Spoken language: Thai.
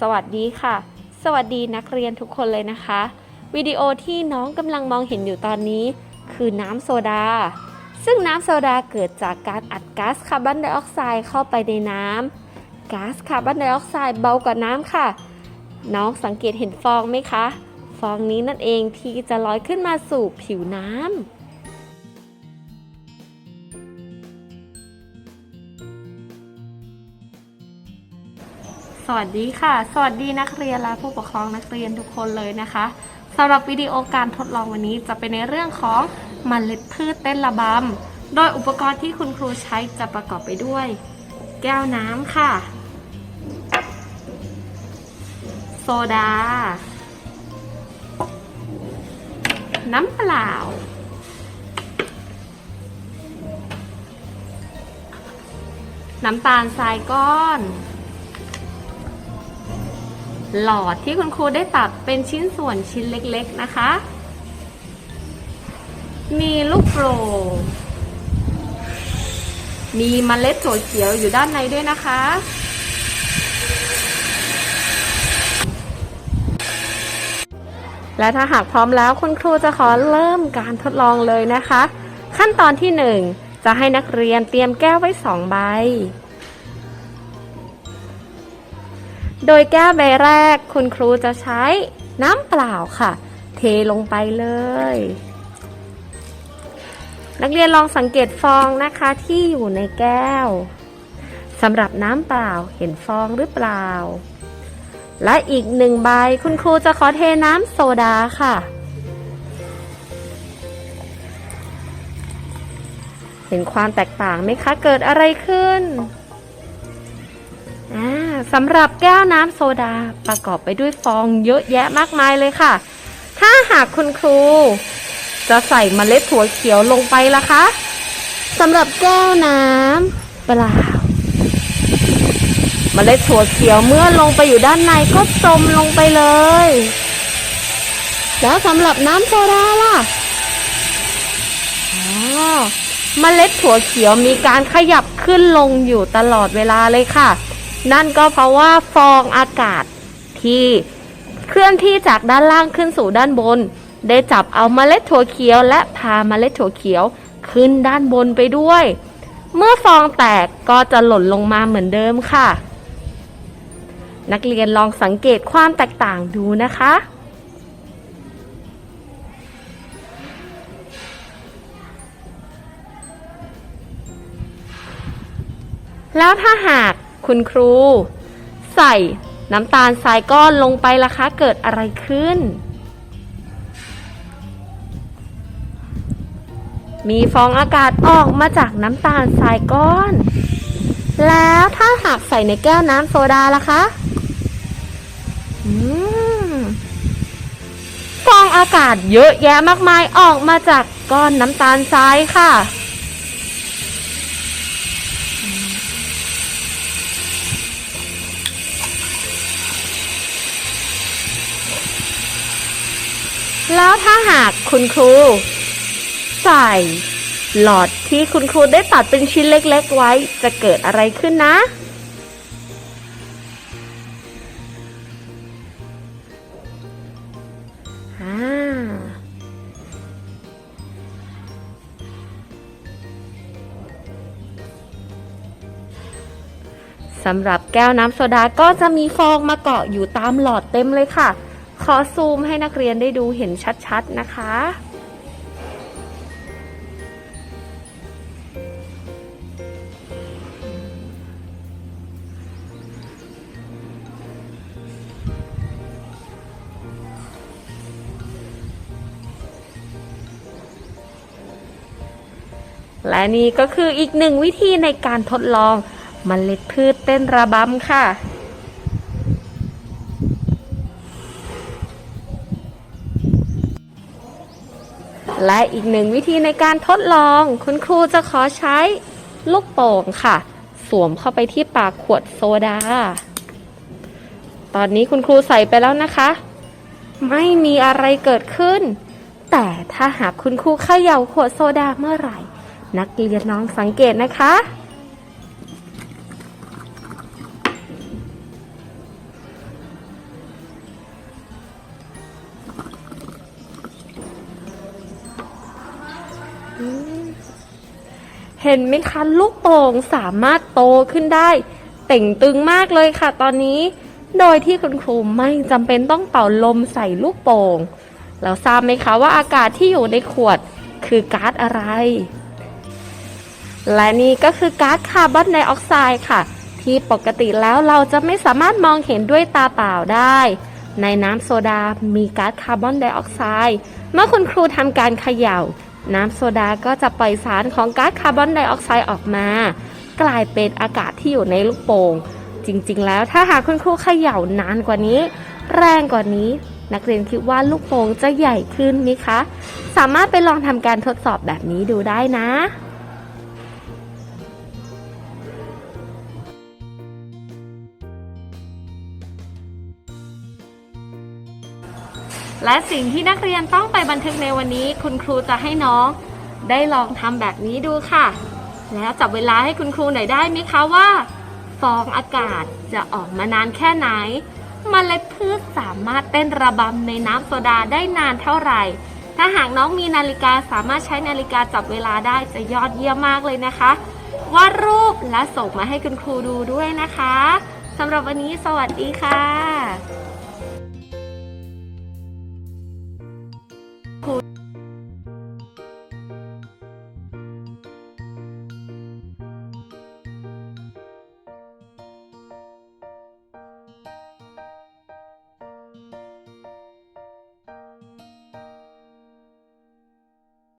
สวัสดีค่ะ สวัสดีนักเรียนทุกคนเลยนะคะ วิดีโอที่น้องกำลังมองเห็นอยู่ตอนนี้ คือน้ำโซดา ซึ่งน้ำโซดาเกิดจากการอัดก๊าซคาร์บอนไดออกไซด์เข้าไปในน้ำก๊าซคาร์บอนไดออกไซด์เบากว่าน้ำค่ะ น้องสังเกตเห็นฟองไหมคะ ฟองนี้นั่นเองที่จะลอยขึ้นมาสู่ผิวน้ำ สวัสดีค่ะ สวัสดีนักเรียนและผู้ปกครองนักเรียนทุกคนเลยนะคะสำหรับวิดีโอการทดลองวันนี้จะเป็นในเรื่องของมเมล็ดพืชเต้นระบำโดยอุปกรณ์ที่คุณครูใช้จะประกอบไปด้วย แก้วน้ำค่ะ โซดา น้ำเปล่า น้ำตาลทรายก้อน หลอดที่คุณครูได้ตัดเป็นชิ้นส่วนชิ้นเล็กๆนะคะ มีลูกโป่งมีมเมล็ดถั่วเขียวอยู่ด้านในด้วยนะคะ และถ้าหากพร้อมแล้วคุณครูจะขอเริ่มการทดลองเลยนะคะ ขั้นตอนที่ 1 จะให้นักเรียนเตรียมแก้วไว้ 2 ใบ โดยแก้วใบแรกคุณครูจะใช้น้ำเปล่าค่ะ เทลงไปเลย นักเรียนลองสังเกตฟองนะคะที่อยู่ในแก้วสำหรับน้ำเปล่าเห็นฟองหรือเปล่า และอีกหนึ่งใบคุณครูจะขอเทน้ำโซดาค่ะ เห็นความแตกต่างไหมคะ เกิดอะไรขึ้น สำหรับแก้วน้ำโซดาประกอบไปด้วยฟองเยอะแยะมากมายเลยค่ะ ถ้าหากคุณครู จะใส่เมล็ดถั่วเขียวลงไปล่ะคะสำหรับแก้วน้ำเปล่าเมล็ดถั่วเขียวเมื่อลงไปอยู่ด้านในก็จมลงไปเลย แล้วสำหรับน้ำโซดาล่ะอ๋อเมล็ดถั่วเขียวมีการขยับขึ้นลงอยู่ตลอดเวลาเลยค่ะ นั่นก็เพราะว่าฟองอากาศที่เคลื่อนที่จากด้านล่างขึ้นสู่ด้านบน ได้จับเอาเมล็ดถั่วเขียว และพาเมล็ดถั่วเขียวขึ้นด้านบนไปด้วย เมื่อฟองแตกก็จะหล่นลงมาเหมือนเดิมค่ะ นักเรียนลองสังเกตความแตกต่างดูนะคะแล้วถ้าหาก คุณครู ใส่น้ำตาลทรายก้อนลงไปล่ะคะ เกิดอะไรขึ้น มีฟองอากาศออกมาจากน้ำตาลทรายก้อน แล้วถ้าหากใส่ในแก้วน้ำโซดาล่ะคะอืมฟองอากาศเยอะแยะมากมายออกมาจากก้อนน้ำตาลทรายค่ะ แล้วถ้าหากคุณครู ใส่ หลอดที่คุณครูได้ตัดเป็นชิ้นเล็ก ๆ ไว้จะเกิดอะไรขึ้นนะ สำหรับแก้วน้ำโซดาก็จะมีฟองมาเกาะอยู่ตามหลอดเต็มเลยค่ะ อซูมให้นักเรียนได้ดูเห็นชัดๆนะคะ และนี่ก็คืออีกหนึ่งวิธีในการทดลองมเมล็ดพืชเต้นระบำค่ะ และอีกหนึ่งวิธีในการทดลอง คุณครูจะขอใช้ลูกโป่งค่ะ สวมเข้าไปที่ปากขวดโซดา ตอนนี้คุณครูใส่ไปแล้วนะคะ ไม่มีอะไรเกิดขึ้น แต่ถ้าหากคุณครูเขย่าขวดโซดาเมื่อไหร่ นักเรียนน้องสังเกตนะคะ เห็นไหมคะ ลูกโป่งสามารถโตขึ้นได้ เต่งตึงมากเลยค่ะ ตอนนี้ โดยที่คุณครูไม่จำเป็นต้องเป่าลมใส่ลูกโป่งแล้วทราบไหมคะว่าอากาศที่อยู่ในขวดคือก๊าซอะไร และนี่ก็คือก๊าซคาร์บอนไดออกไซด์ค่ะ ที่ปกติแล้วเราจะไม่สามารถมองเห็นด้วยตาเปล่าได้ ในน้ำโซดามีก๊าซคาร์บอนไดออกไซด์เมื่อคุณครูทำการเขย่า น้ำโซดาก็จะปล่อยสารของก๊าซคาร์บอนไดออกไซด์ออกมา กลายเป็นอากาศที่อยู่ในลูกโป่งจริงๆ แล้วถ้าหากคุณครูเขย่านานกว่านี้ แรงกว่านี้ นักเรียนคิดว่าลูกโป่งจะใหญ่ขึ้นไหมคะ สามารถไปลองทำการทดสอบแบบนี้ดูได้นะ และสิ่งที่นักเรียนต้องไปบันทึกในวันนี้ คุณครูจะให้น้องได้ลองทำแบบนี้ดูค่ะ แล้วจับเวลาให้คุณครูหน่อยได้ไหมคะว่า ฟองอากาศจะออกมานานแค่ไหนมเมล็ดพืชสามารถเต้นระบำในน้ำโซดาได้นานเท่าไหร่ ถ้าหากน้องมีนาฬิกาสามารถใช้นาฬิกาจับเวลาได้จะยอดเยี่ยมมากเลยนะคะวาดรูปและส่งมาให้คุณครูดูด้วยนะคะสำหรับวันนี้สวัสดีค่ะ